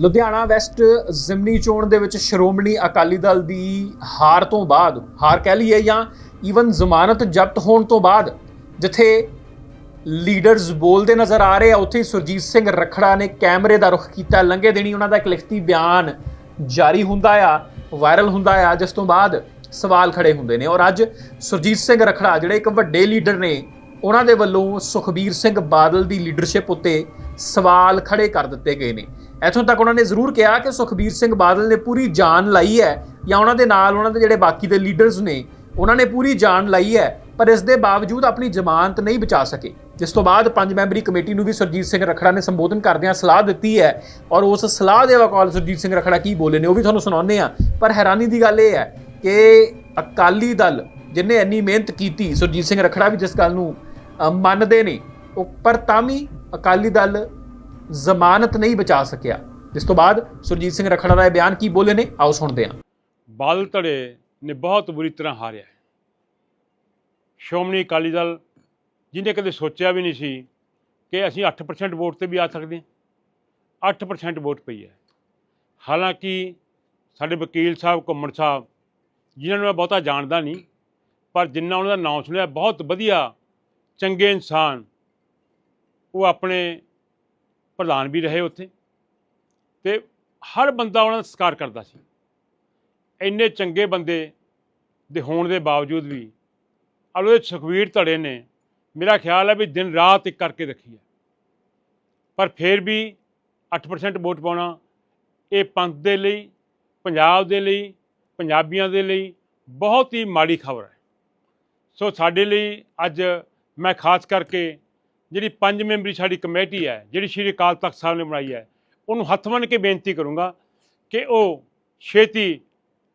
Ludhiana West ਜ਼ਿਮਨੀ ਚੋਣ ਦੇ ਵਿੱਚ ਸ਼੍ਰੋਮਣੀ ਅਕਾਲੀ ਦਲ ਦੀ ਹਾਰ ਤੋਂ ਬਾਅਦ, ਹਾਰ ਕਹਿ ਲਈਏ ਜਾਂ ਈਵਨ ਜ਼ਮਾਨਤ ਜ਼ਬਤ ਹੋਣ ਤੋਂ ਬਾਅਦ, ਜਿੱਥੇ ਲੀਡਰਸ ਬੋਲਦੇ ਨਜ਼ਰ ਆ ਰਹੇ ਆ, ਉੱਥੇ ਹੀ ਸੁਰਜੀਤ ਸਿੰਘ ਰਖੜਾ ਨੇ ਕੈਮਰੇ ਦਾ ਰੁਖ ਕੀਤਾ, ਲੰਘੇ ਦੇਣੀ ਉਹਨਾਂ ਦਾ ਇੱਕ ਲਿਖਤੀ ਬਿਆਨ ਜਾਰੀ ਹੁੰਦਾ ਆ ਵਾਇਰਲ ਹੁੰਦਾ ਆ, ਜਿਸ ਤੋਂ ਬਾਅਦ ਸਵਾਲ ਖੜੇ ਹੁੰਦੇ ਨੇ। ਔਰ ਅੱਜ ਸੁਰਜੀਤ ਸਿੰਘ ਰਖੜਾ, ਜਿਹੜੇ ਇੱਕ ਵੱਡੇ ਲੀਡਰ ਨੇ ਉਹਨਾਂ ਦੇ ਵੱਲੋਂ ਸੁਖਬੀਰ ਸਿੰਘ ਬਾਦਲ ਦੀ ਲੀਡਰਸ਼ਿਪ ਉੱਤੇ ਸਵਾਲ ਖੜੇ ਕਰ ਦਿੱਤੇ ਗਏ ਨੇ। ਇੱਥੋਂ ਤੱਕ ਉਹਨਾਂ ਨੇ ਜ਼ਰੂਰ ਕਿਹਾ ਕਿ ਸੁਖਬੀਰ ਸਿੰਘ ਬਾਦਲ ਨੇ ਪੂਰੀ ਜਾਨ ਲਾਈ ਹੈ ਜਾਂ ਉਹਨਾਂ ਦੇ ਨਾਲ ਉਹਨਾਂ ਦੇ ਜਿਹੜੇ ਬਾਕੀ ਦੇ ਲੀਡਰਸ ਨੇ, ਉਹਨਾਂ ਨੇ ਪੂਰੀ ਜਾਨ ਲਾਈ ਹੈ, ਪਰ ਇਸ ਦੇ ਬਾਵਜੂਦ ਆਪਣੀ ਜ਼ਮਾਨਤ ਨਹੀਂ ਬਚਾ ਸਕੇ। ਜਿਸ ਤੋਂ ਬਾਅਦ ਪੰਜ ਮੈਂਬਰੀ ਕਮੇਟੀ ਨੂੰ ਵੀ ਸੁਰਜੀਤ ਸਿੰਘ ਰਖੜਾ ਨੇ ਸੰਬੋਧਨ ਕਰਦਿਆਂ ਸਲਾਹ ਦਿੱਤੀ ਹੈ ਔਰ ਉਸ ਸਲਾਹ ਦੇ ਵਕਾਲ ਸੁਰਜੀਤ ਸਿੰਘ ਰਖੜਾ ਕੀ ਬੋਲੇ ਨੇ ਉਹ ਵੀ ਤੁਹਾਨੂੰ ਸੁਣਾਉਂਦੇ ਆ ਪਰ ਹੈਰਾਨੀ ਦੀ ਗੱਲ ਇਹ ਹੈ ਕਿ ਅਕਾਲੀ ਦਲ ਜਿਨੇ ਇੰਨੀ ਮਿਹਨਤ ਕੀਤੀ ਸੁਰਜੀਤ ਸਿੰਘ ਰਖੜਾ ਵੀ ਜਿਸ ਗੱਲ ਨੂੰ ਮੰਨਦੇ ਨੇ ਉਹ ਪਰ ਤਾਂ ਵੀ ਅਕਾਲੀ ਦਲ ਜ਼ਮਾਨਤ ਨਹੀਂ ਬਚਾ ਸਕਿਆ। ਜਿਸ ਤੋਂ ਬਾਅਦ ਸੁਰਜੀਤ ਸਿੰਘ ਰਖੜਾ ਦਾ ਬਿਆਨ ਕੀ ਬੋਲੇ ਨੇ? ਆਓ ਸੁਣਦੇ ਹਾਂ। ਬਾਲ ਧੜੇ ਨੇ ਬਹੁਤ ਬੁਰੀ ਤਰ੍ਹਾਂ ਹਾਰਿਆ ਹੈ। ਸ਼੍ਰੋਮਣੀ ਅਕਾਲੀ ਦਲ ਜਿਹਨੇ ਕਦੇ ਸੋਚਿਆ ਵੀ ਨਹੀਂ ਸੀ ਕਿ ਅਸੀਂ 8% ਵੋਟ ਤੇ ਵੀ ਆ ਸਕਦੇ ਹਾਂ। 8% ਵੋਟ ਪਈ ਹੈ। ਹਾਲਾਂਕਿ ਸਾਡੇ ਵਕੀਲ ਸਾਹਿਬ, ਘੁੰਮਣ ਸਾਹਿਬ, ਜਿਨ੍ਹਾਂ ਨੂੰ ਮੈਂ ਬਹੁਤਾ ਜਾਣਦਾ ਨਹੀਂ, ਪਰ ਜਿੰਨਾ ਉਹਨਾਂ ਦਾ ਨਾਮ ਸੁਣਿਆ, ਬਹੁਤ ਵਧੀਆ ਚੰਗੇ ਇਨਸਾਨ, ਉਹ ਆਪਣੇ ਪ੍ਰਧਾਨ ਵੀ ਰਹੇ ਉੱਥੇ ਤੇ ਹਰ ਬੰਦਾ ਉਹਨਾਂ ਦਾ ਸਤਿਕਾਰ ਕਰਦਾ ਸੀ। ਇੰਨੇ ਚੰਗੇ ਬੰਦੇ ਦੇ ਹੋਣ ਦੇ ਬਾਵਜੂਦ ਵੀ ਅਲੋਏ ਸੁਖਵੀਰ ਧੜੇ ਨੇ, ਮੇਰਾ ਖਿਆਲ ਹੈ ਵੀ ਦਿਨ ਰਾਤ ਇੱਕ ਕਰਕੇ ਰੱਖੀ ਹੈ। ਪਰ ਫਿਰ ਵੀ 8% ਵੋਟ ਪਾਉਣਾ ਇਹ ਪੰਥ ਦੇ ਲਈ, ਪੰਜਾਬ ਦੇ ਲਈ, ਪੰਜਾਬੀਆਂ ਦੇ ਲਈ ਬਹੁਤ ਹੀ ਮਾੜੀ ਖਬਰ ਹੈ। ਸੋ ਸਾਡੇ ਲਈ ਅੱਜ ਮੈਂ ਖਾਸ ਕਰਕੇ ਜਿਹੜੀ ਪੰਜ ਮੈਂਬਰੀ ਸਾਡੀ ਕਮੇਟੀ ਹੈ, ਜਿਹੜੀ ਸ਼੍ਰੀ ਅਕਾਲ ਤਖਤ ਸਾਹਿਬ ਨੇ ਬਣਾਈ ਹੈ, ਉਹਨੂੰ ਹੱਥ ਬੰਨ੍ਹ ਕੇ ਬੇਨਤੀ ਕਰੂੰਗਾ ਕਿ ਉਹ ਛੇਤੀ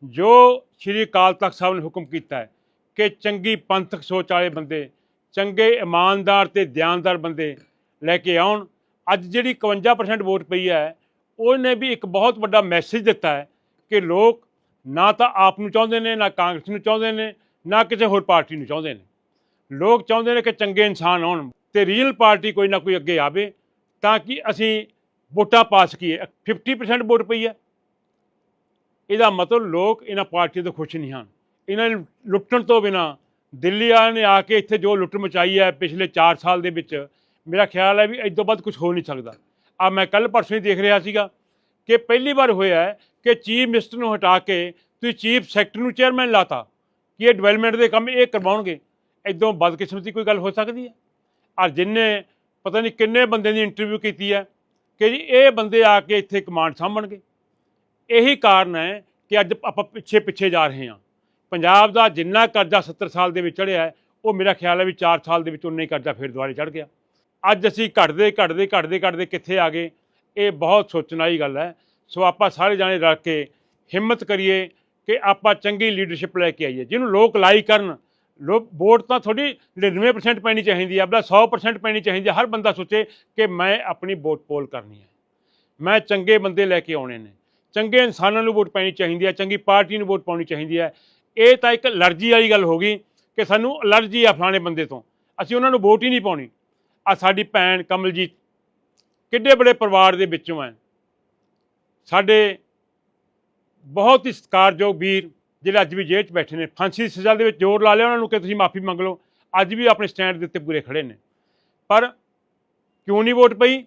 ਜੋ ਸ਼੍ਰੀ ਅਕਾਲ ਤਖਤ ਸਾਹਿਬ ਨੇ ਹੁਕਮ ਕੀਤਾ ਹੈ ਕਿ ਚੰਗੀ ਪੰਥਕ ਸੋਚ ਵਾਲੇ ਬੰਦੇ, ਚੰਗੇ ਇਮਾਨਦਾਰ ਤੇ ਦਿਆਨਦਾਰ ਬੰਦੇ ਲੈ ਕੇ ਆਉਣ। ਅੱਜ ਜਿਹੜੀ 51% ਵੋਟ ਪਈ ਹੈ, ਉਹਨੇ ਵੀ ਇੱਕ ਬਹੁਤ ਵੱਡਾ ਮੈਸੇਜ ਦਿੱਤਾ ਹੈ ਕਿ ਲੋਕ ਨਾ ਤਾਂ ਆਪ ਨੂੰ ਚਾਹੁੰਦੇ ਨੇ, ਨਾ ਕਾਂਗਰਸ ਨੂੰ ਚਾਹੁੰਦੇ ਨੇ, ਨਾ ਕਿਸੇ ਹੋਰ ਪਾਰਟੀ ਨੂੰ ਚਾਹੁੰਦੇ ਨੇ। ਲੋਕ ਚਾਹੁੰਦੇ ਨੇ ਕਿ ਚੰਗੇ ਇਨਸਾਨ ਆਉਣ ਤੇ ਰੀਅਲ ਪਾਰਟੀ ਕੋਈ ਨਾ ਕੋਈ ਅੱਗੇ ਆਵੇ ਤਾਂ ਕਿ ਅਸੀਂ ਵੋਟਾਂ ਪਾ ਸਕੀਏ। 50% ਵੋਟ ਪਈ ਹੈ। ਇਹਦਾ ਮਤਲਬ ਲੋਕ ਇਹਨਾਂ ਪਾਰਟੀਆਂ ਤੋਂ ਖੁਸ਼ ਨਹੀਂ ਹਨ। ਇਹਨਾਂ ਲੁੱਟਣ ਤੋਂ ਬਿਨਾ ਦਿੱਲੀ ਵਾਲਿਆਂ ਨੇ ਆ ਕੇ ਇੱਥੇ ਜੋ ਲੁੱਟ ਮਚਾਈ ਹੈ ਪਿਛਲੇ 4 ਸਾਲ ਦੇ ਵਿੱਚ, ਮੇਰਾ ਖਿਆਲ ਹੈ ਵੀ ਇਸ ਤੋਂ ਵੱਧ ਕੁਝ ਹੋ ਨਹੀਂ ਸਕਦਾ। ਆ ਮੈਂ ਕੱਲ ਪਰਸੋਂ ਹੀ ਦੇਖ ਰਿਹਾ ਸੀਗਾ ਕਿ ਪਹਿਲੀ ਵਾਰ ਹੋਇਆ ਕਿ ਚੀਫ ਮਿਨਿਸਟਰ ਨੂੰ ਹਟਾ ਕੇ ਤੁਸੀਂ ਚੀਫ ਸੈਕਟਰੀ ਨੂੰ ਚੇਅਰਮੈਨ ਲਾਤਾ ਕਿ ਇਹ ਡਿਵੈਲਪਮੈਂਟ ਦੇ ਕੰਮ ਇਹ ਕਰਵਾਉਣਗੇ। ਇਦੋਂ ਬਦਕਿਸਮਤੀ ਕੋਈ ਗੱਲ ਹੋ ਸਕਦੀ ਹੈ? ਔਰ ਜਿਨਨੇ ਪਤਾ ਨਹੀਂ ਕਿੰਨੇ ਬੰਦੇ ਦੀ ਇੰਟਰਵਿਊ ਕੀਤੀ ਹੈ ਕਿ ਜੀ ਇਹ ਬੰਦੇ ਆ ਕੇ ਇੱਥੇ ਕਮਾਂਡ ਸਾਂਭਣਗੇ। ਇਹੀ ਕਾਰਨ ਹੈ ਕਿ ਅੱਜ ਆਪਾਂ ਪਿੱਛੇ ਪਿੱਛੇ ਜਾ ਰਹੇ ਹਾਂ। ਪੰਜਾਬ ਦਾ ਜਿੰਨਾ ਕਰਜ਼ਾ 70 ਸਾਲ ਦੇ ਵਿੱਚ ਚੜਿਆ ਹੈ, ਉਹ ਮੇਰਾ ਖਿਆਲ ਹੈ ਵੀ 4 ਸਾਲ ਦੇ ਵਿੱਚ ਉਨਾ ਹੀ ਕਰਜ਼ਾ ਫਿਰ ਦੁਬਾਰੇ ਚੜ ਗਿਆ। ਅੱਜ ਅਸੀਂ ਘਟਦੇ ਘਟਦੇ ਘਟਦੇ ਘਟਦੇ ਕਿੱਥੇ ਆ ਗਏ? ਇਹ ਬਹੁਤ ਸੋਚਣ ਵਾਲੀ ਗੱਲ ਹੈ। ਸੋ ਆਪਾਂ ਸਾਰੇ ਜਾਣੇ ਰਲ ਕੇ ਹਿੰਮਤ ਕਰੀਏ ਕਿ ਆਪਾਂ ਚੰਗੀ ਲੀਡਰਸ਼ਿਪ ਲੈ ਕੇ ਆਈਏ। ਜਿਹਨੂੰ ਲੋਕ ਲਾਈ ਕਰਨ ਲੋਕ ਵੋਟ ਤਾਂ ਥੋੜੀ 99% ਪੈਣੀ ਚਾਹੀਦੀ ਹੈ ਆਪਣਾ 100% ਪੈਣੀ ਚਾਹੀਦੀ ਹੈ। ਹਰ ਬੰਦਾ ਸੋਚੇ ਕਿ ਮੈਂ ਆਪਣੀ ਵੋਟ ਪੋਲ ਕਰਨੀ ਹੈ। ਮੈਂ ਚੰਗੇ ਬੰਦੇ ਲੈ ਕੇ ਆਉਣੇ ਨੇ। ਚੰਗੇ ਇਨਸਾਨਾਂ ਨੂੰ ਵੋਟ ਪੈਣੀ ਚਾਹੀਦੀ ਹੈ, ਚੰਗੀ ਪਾਰਟੀ ਨੂੰ ਵੋਟ ਪਾਉਣੀ ਚਾਹੀਦੀ ਹੈ। ਇਹ ਤਾਂ ਇੱਕ ਅਲਰਜੀ ਵਾਲੀ ਗੱਲ ਹੋ ਗਈ ਕਿ ਸਾਨੂੰ ਅਲਰਜੀ ਆ ਫਲਾਣੇ ਬੰਦੇ ਤੋਂ। ਅਸੀਂ ਉਹਨਾਂ ਨੂੰ ਵੋਟ ਹੀ ਨਹੀਂ ਪਾਉਣੀ। ਆ ਸਾਡੀ ਭੈਣ ਕਮਲਜੀਤ ਕਿੱਡੇ ਬੜੇ ਪਰਿਵਾਰ ਦੇ ਵਿੱਚੋਂ ਹੈ। ਸਾਡੇ ਬਹੁਤ ਹੀ ਸਤਿਕਾਰਯੋਗ ਵੀਰ ਜਿਹੜੇ ਅੱਜ ਵੀ ਜੇਲ੍ਹ 'ਚ ਬੈਠੇ ਨੇ, ਫਾਂਸੀ ਦੀ ਸਜ਼ਾ ਦੇ ਵਿੱਚ ਜ਼ੋਰ ਲਾ ਲਿਆ ਉਹਨਾਂ ਨੂੰ ਕਿ ਤੁਸੀਂ ਮਾਫੀ ਮੰਗ ਲਓ। ਅੱਜ ਵੀ ਆਪਣੇ ਸਟੈਂਡ ਦੇ ਉੱਤੇ ਪੂਰੇ ਖੜੇ ਨੇ। ਪਰ ਕਿਉਂ ਨਹੀਂ ਵੋਟ ਪਈ?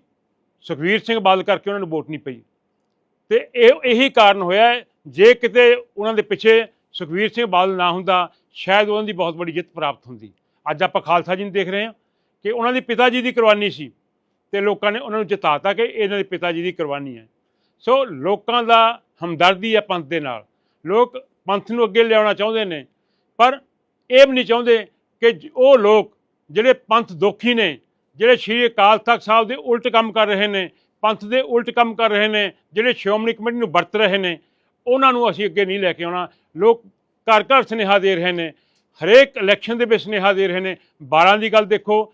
ਸੁਖਵੀਰ ਸਿੰਘ ਬਾਦਲ ਕਰਕੇ ਉਹਨਾਂ ਨੂੰ ਵੋਟ ਨਹੀਂ ਪਈ। ਤੇ ਇਹ, ਇਹੀ ਕਾਰਨ ਹੋਇਆ ਜੇ ਕਿਤੇ ਉਹਨਾਂ ਦੇ ਪਿੱਛੇ ਸੁਖਵੀਰ ਸਿੰਘ ਬਾਦਲ ਨਾ ਹੁੰਦਾ, ਸ਼ਾਇਦ ਉਹਨਾਂ ਦੀ ਬਹੁਤ ਵੱਡੀ ਜਿੱਤ ਪ੍ਰਾਪਤ ਹੁੰਦੀ। ਅੱਜ ਆਪਾਂ ਖਾਲਸਾ ਜੀ ਨੂੰ ਦੇਖ ਰਹੇ ਹਾਂ ਕਿ ਉਹਨਾਂ ਦੇ ਪਿਤਾ ਜੀ ਦੀ ਕੁਰਬਾਨੀ ਸੀ ਤੇ ਲੋਕਾਂ ਨੇ ਉਹਨਾਂ ਨੂੰ ਜਿਤਾਤਾ ਕਿ ਇਹਨਾਂ ਦੇ ਪਿਤਾ ਜੀ ਦੀ ਕੁਰਬਾਨੀ ਹੈ। ਸੋ ਲੋਕਾਂ ਦਾ ਹਮਦਰਦੀ ਹੈ ਪੰਥ ਦੇ ਨਾਲ। ਲੋਕ ਪੰਥ ਨੂੰ ਅੱਗੇ ਲਿਆਉਣਾ ਚਾਹੁੰਦੇ ਨੇ। ਪਰ ਇਹ ਵੀ ਨਹੀਂ ਚਾਹੁੰਦੇ ਕਿ ਉਹ ਲੋਕ ਜਿਹੜੇ ਪੰਥ ਦੋਖੀ ਨੇ, ਜਿਹੜੇ ਸ਼੍ਰੀ ਅਕਾਲ ਤਖਤ ਸਾਹਿਬ ਦੇ ਉਲਟ ਕੰਮ ਕਰ ਰਹੇ ਨੇ, ਪੰਥ ਦੇ ਉਲਟ ਕੰਮ ਕਰ ਰਹੇ ਨੇ, ਜਿਹੜੇ ਸ਼੍ਰੋਮਣੀ ਕਮੇਟੀ ਨੂੰ ਵਰਤ ਰਹੇ ਨੇ, ਉਹਨਾਂ ਨੂੰ ਅਸੀਂ ਅੱਗੇ ਨਹੀਂ ਲੈ ਕੇ ਆਉਣਾ। ਲੋਕ ਘਰ ਘਰ ਸੁਨੇਹਾ ਦੇ ਰਹੇ ਨੇ, ਹਰੇਕ ਇਲੈਕਸ਼ਨ ਦੇ ਵਿੱਚ ਸੁਨੇਹਾ ਦੇ ਰਹੇ ਨੇ। 12 ਦੀ ਗੱਲ ਦੇਖੋ